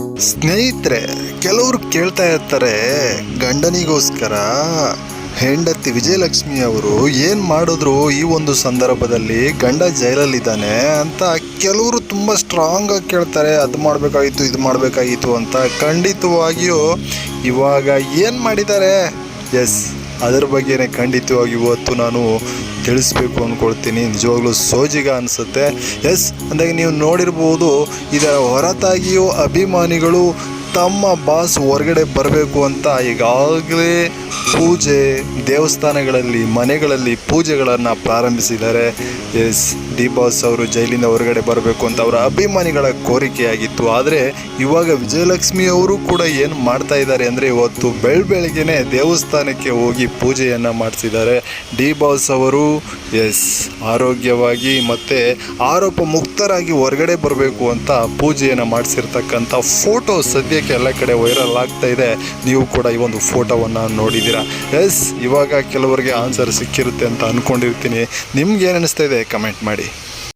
ಸ್ನೇಹಿತರೆ, ಕೆಲವರು ಕೇಳ್ತಾ ಇರ್ತಾರೆ, ಗಂಡನಿಗೋಸ್ಕರ ಹೆಂಡತಿ ವಿಜಯಲಕ್ಷ್ಮಿ ಅವರು ಏನು ಮಾಡಿದ್ರು ಈ ಒಂದು ಸಂದರ್ಭದಲ್ಲಿ, ಗಂಡ ಜೈಲಲ್ಲಿದ್ದಾನೆ ಅಂತ ಕೆಲವರು ತುಂಬ ಸ್ಟ್ರಾಂಗ್ ಆಗಿ ಕೇಳ್ತಾರೆ, ಅದು ಮಾಡಬೇಕಾಗಿತ್ತು, ಇದು ಮಾಡಬೇಕಾಗಿತ್ತು ಅಂತ ಖಂಡಿತವಾಗಿಯೂ ಇವಾಗ ಏನು ಮಾಡಿದ್ದಾರೆ? ಎಸ್ ಅದರ ಬಗ್ಗೆನೇ ಖಂಡಿತವಾಗಿ ಇವತ್ತು ನಾನು ತಿಳಿಸ್ಬೇಕು ಅಂದ್ಕೊಳ್ತೀನಿ. ನಿಜವಾಗ್ಲೂ ಸೋಜಿಗ ಅನಿಸುತ್ತೆ. ಎಸ್, ಅಂದಾಗ ನೀವು ನೋಡಿರ್ಬೋದು, ಇದರ ಹೊರತಾಗಿಯೂ ಅಭಿಮಾನಿಗಳು ತಮ್ಮ ಬಾಸ್ ಹೊರಗಡೆ ಬರಬೇಕು ಅಂತ ಈಗಾಗಲೇ ಪೂಜೆ ದೇವಸ್ಥಾನಗಳಲ್ಲಿ, ಮನೆಗಳಲ್ಲಿ ಪೂಜೆಗಳನ್ನು ಪ್ರಾರಂಭಿಸಿದ್ದಾರೆ. ಎಸ್, ಡಿ ಬಾಸ್ ಅವರು ಜೈಲಿಂದ ಹೊರಗಡೆ ಬರಬೇಕು ಅಂತ ಅವರ ಅಭಿಮಾನಿಗಳ ಕೋರಿಕೆಯಾಗಿತ್ತು. ಆದರೆ ಇವಾಗ ವಿಜಯಲಕ್ಷ್ಮಿ ಅವರು ಕೂಡ ಏನು ಮಾಡ್ತಾ ಇದ್ದಾರೆ ಅಂದರೆ ಇವತ್ತು ಬೆಳ ದೇವಸ್ಥಾನಕ್ಕೆ ಹೋಗಿ ಪೂಜೆಯನ್ನು ಮಾಡಿಸಿದ್ದಾರೆ ಡಿ ಬಾಸ್ ಅವರು, ಎಸ್, ಆರೋಗ್ಯವಾಗಿ ಮತ್ತು ಆರೋಪ ಮುಕ್ತರಾಗಿ ಹೊರಗಡೆ ಬರಬೇಕು ಅಂತ ಪೂಜೆಯನ್ನು ಮಾಡಿಸಿರ್ತಕ್ಕಂಥ ಫೋಟೋ ಸದ್ಯಕ್ಕೆ ಎಲ್ಲ ಕಡೆ ವೈರಲ್ ಆಗ್ತಾ ಇದೆ. ನೀವು ಕೂಡ ಈ ಒಂದು ಫೋಟೋವನ್ನು ನೋಡಿದ್ದೀರಾ? ಎಸ್ ಇವಾಗ ಕೆಲವರಿಗೆ ಆನ್ಸರ್ ಸಿಕ್ಕಿರುತ್ತೆ ಅಂತ ಅಂದ್ಕೊಂಡಿರ್ತೀನಿ ನಿಮ್ಗೆ ಏನು ಇದೆ? ಕಮೆಂಟ್ ಮಾಡಿ.